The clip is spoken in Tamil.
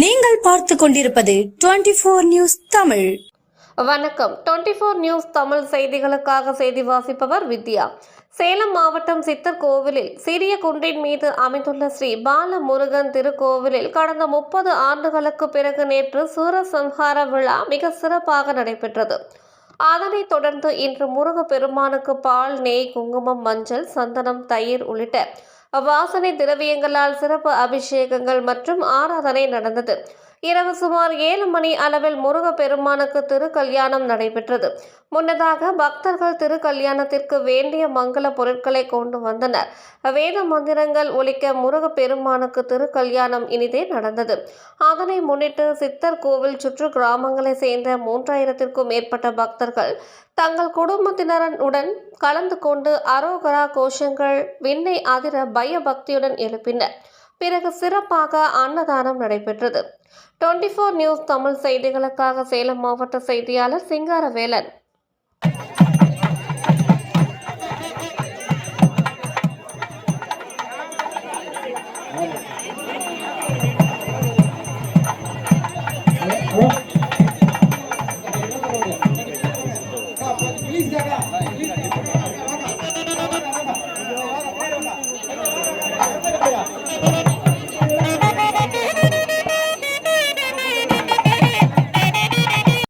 நீங்கள் பார்த்து கொண்டிருப்பது டுவெண்டி போர் நியூஸ் தமிழ். வணக்கம். டுவெண்ட்டி ஃபோர் நியூஸ் தமிழ் செய்திகளுக்காக செய்தி வாசிப்பவர் வித்யா. சேலம் மாவட்டம் சித்தர் கோவிலில் சிறிய குன்றின் மீது அமைந்துள்ள ஸ்ரீ பால முருகன் திருக்கோவிலில் கடந்த முப்பது ஆண்டுகளுக்கு பிறகு நேற்று சூரசம்ஹார விழா மிக சிறப்பாக நடைபெற்றது. அதனைத் தொடர்ந்து இன்று முருக பெருமானுக்கு பால் நெய் குங்குமம் மஞ்சள் சந்தனம் தயிர் உள்ளிட்ட வாசனை திரவியங்களால் சிறப்பு அபிஷேகங்கள் மற்றும் ஆராதனை நடந்தது. இரவு சுமார் ஏழு மணி அளவில் முருக பெருமானுக்கு திருக்கல்யாணம் நடைபெற்றது. முன்னதாக பக்தர்கள் திருக்கல்யாணத்திற்கு வேண்டிய மங்கள பொருட்களை கொண்டு வந்தனர். வேத மந்திரங்கள் ஒழிக்க முருக பெருமானுக்கு திருக்கல்யாணம் இனிதே நடந்தது. அதனை முன்னிட்டு சித்தர் கோவில் சுற்று கிராமங்களை சேர்ந்த மூன்றாயிரத்திற்கும் மேற்பட்ட பக்தர்கள் தங்கள் குடும்பத்தினருடன் கலந்து கொண்டு அரோகரா கோஷங்கள் விண்ணை அதிர பயபக்தியுடன் எழுப்பினர். பிறகு சிறப்பாக அன்னதானம் நடைபெற்றது டுவெண்ட்டி ஃபோர் நியூஸ் தமிழ் செய்திகளுக்காக சேலம் மாவட்ட செய்தியாளர் Singaravelan Please, Gaga. Please, Gaga.